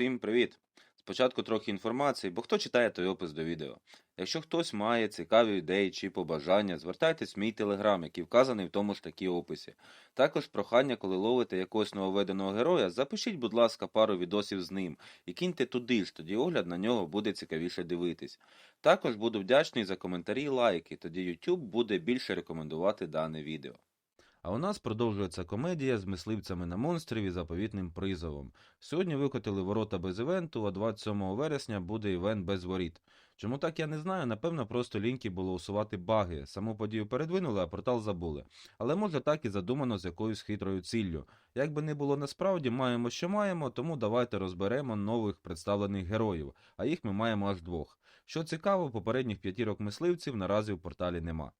Всім привіт! Спочатку трохи інформації, бо хто читає той опис до відео. Якщо хтось має цікаві ідеї чи побажання, звертайтесь в мій телеграм, який вказаний в тому ж таки описі. Також прохання, коли ловите якогось нововведеного героя, запишіть, будь ласка, пару відосів з ним і киньте туди ж, тоді огляд на нього буде цікавіше дивитись. Також буду вдячний за коментарі і лайки, тоді YouTube буде більше рекомендувати дане відео. А у нас продовжується комедія з мисливцями на монстрів і заповітним призовом. Сьогодні викотили ворота без івенту, а 27 вересня буде івент без воріт. Чому так я не знаю, напевно, просто ліньки було усувати баги. Саму подію передвинули, а портал забули. Але може так і задумано з якоюсь хитрою ціллю. Як би не було насправді, маємо що маємо, тому давайте розберемо нових представлених героїв, а їх ми маємо аж двох. Що цікаво, попередніх п'ятірок мисливців наразі в порталі нема.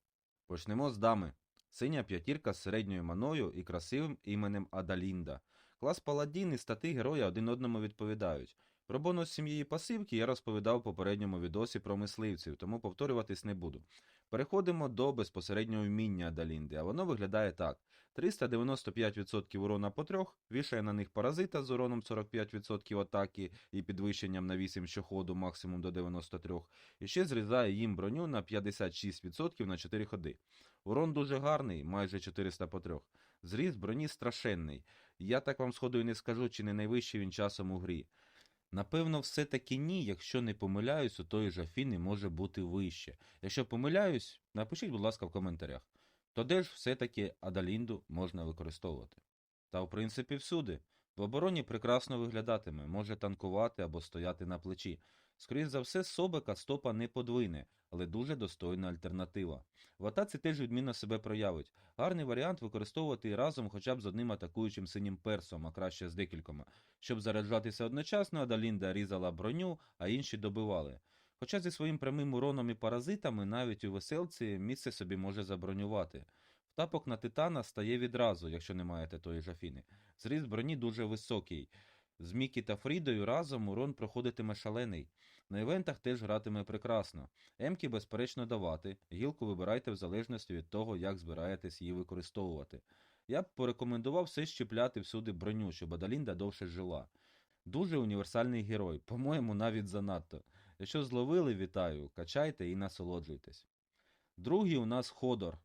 Почнемо з дами. Синя п'ятірка з середньою маною і красивим іменем Адалінда. Клас Паладін і стати героя один одному відповідають. Про бонус сім'ї пасивки я розповідав в попередньому відосі про мисливців, тому повторюватись не буду. Переходимо до безпосереднього вміння Адалінди, а воно виглядає так: 395% урона по трьох, вішає на них паразита з уроном 45% атаки і підвищенням на 8 щоходу максимум до 93, і ще зрізає їм броню на 56% на 4 ходи. Урон дуже гарний, майже 400 по трьох. Зріз броні страшенний. Я так вам сходу і не скажу, чи не найвищий він часом у грі. Напевно, все-таки ні, якщо не помиляюсь, у тої же Афіни може бути вище. Якщо помиляюсь, напишіть, будь ласка, в коментарях. То де ж все-таки Адалінду можна використовувати? Та в принципі всюди. В обороні прекрасно виглядатиме, може танкувати або стояти на плечі. Скоріше за все, Собека стопа не подвине, але дуже достойна альтернатива. В атаці теж відмінно себе проявить. Гарний варіант використовувати разом хоча б з одним атакуючим синім персом, а краще з декількома. Щоб заряджатися одночасно, Адалінда різала броню, а інші добивали. Хоча зі своїм прямим уроном і паразитами навіть у веселці місце собі може забронювати. Втапок на титана стає відразу, якщо не маєте тої ж Афіни. Зріз броні дуже високий. З Мікі та Фрідою разом урон проходитиме шалений. На івентах теж гратиме прекрасно. Емки безперечно давати, гілку вибирайте в залежності від того, як збираєтесь її використовувати. Я б порекомендував все щепляти всюди броню, щоб Адалінда довше жила. Дуже універсальний герой, по-моєму, навіть занадто. Якщо зловили, вітаю, качайте і насолоджуйтесь. Другий у нас Ходор.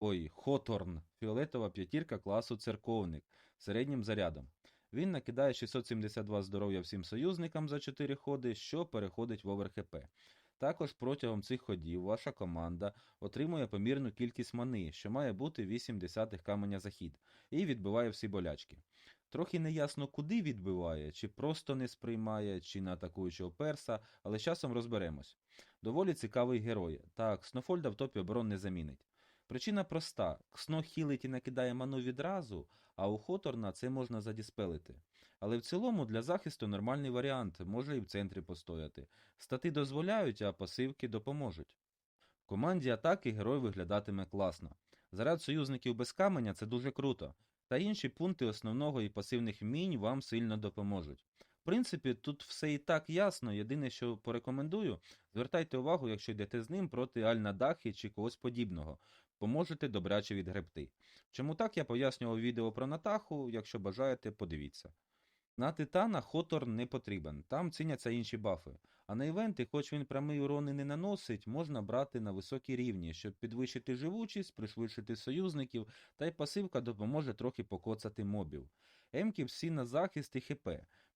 Ой, Хоторн, фіолетова п'ятірка класу церковник середнім зарядом. Він накидає 672 здоров'я всім союзникам за 4 ходи, що переходить в ОверХП. Також протягом цих ходів ваша команда отримує помірну кількість мани, що має бути 8 десятих каменя захід, і відбиває всі болячки. Трохи неясно, куди відбиває, чи просто не сприймає, чи на атакуючого перса, але з часом розберемось. Доволі цікавий герой. Так, Снофольда в топі оборон не замінить. Причина проста: Ксно хілить і накидає ману відразу, а у Хоторна це можна задіспелити. Але в цілому для захисту нормальний варіант, може і в центрі постояти. Стати дозволяють, а пасивки допоможуть. В команді атаки герой виглядатиме класно. Заряд союзників без каменя це дуже круто, та інші пункти основного і пасивних вмінь вам сильно допоможуть. В принципі, тут все і так ясно. Єдине, що порекомендую, звертайте увагу, якщо йдете з ним проти Альнадахи чи когось подібного. Поможете добряче відгребти. Чому так я пояснював відео про Натаху, якщо бажаєте, подивіться. На Титана Хотор не потрібен, там ціняться інші бафи. А на івенти, хоч він прямий урон і не наносить, можна брати на високій рівні, щоб підвищити живучість, пришвидшити союзників, та й пасивка допоможе трохи покоцати мобів. Емки всі на захист і ХП.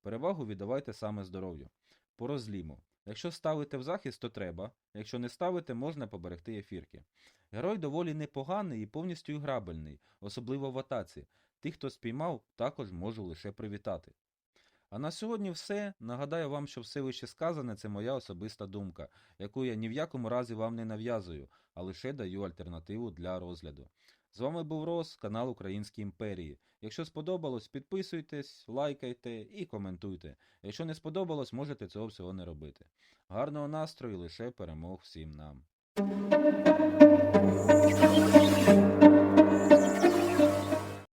Перевагу віддавайте саме здоров'ю. По розліму. Якщо ставите в захист, то треба, якщо не ставите, можна поберегти ефірки. Герой доволі непоганий і повністю іграбельний, особливо в атаці. Тих, хто спіймав, також можу лише привітати. А на сьогодні все. Нагадаю вам, що все вище сказане це моя особиста думка, яку я ні в якому разі вам не нав'язую, а лише даю альтернативу для розгляду. З вами був Рос, канал Українські імперії. Якщо сподобалось, підписуйтесь, лайкайте і коментуйте. Якщо не сподобалось, можете цього всього не робити. Гарного настрою, лише перемог всім нам.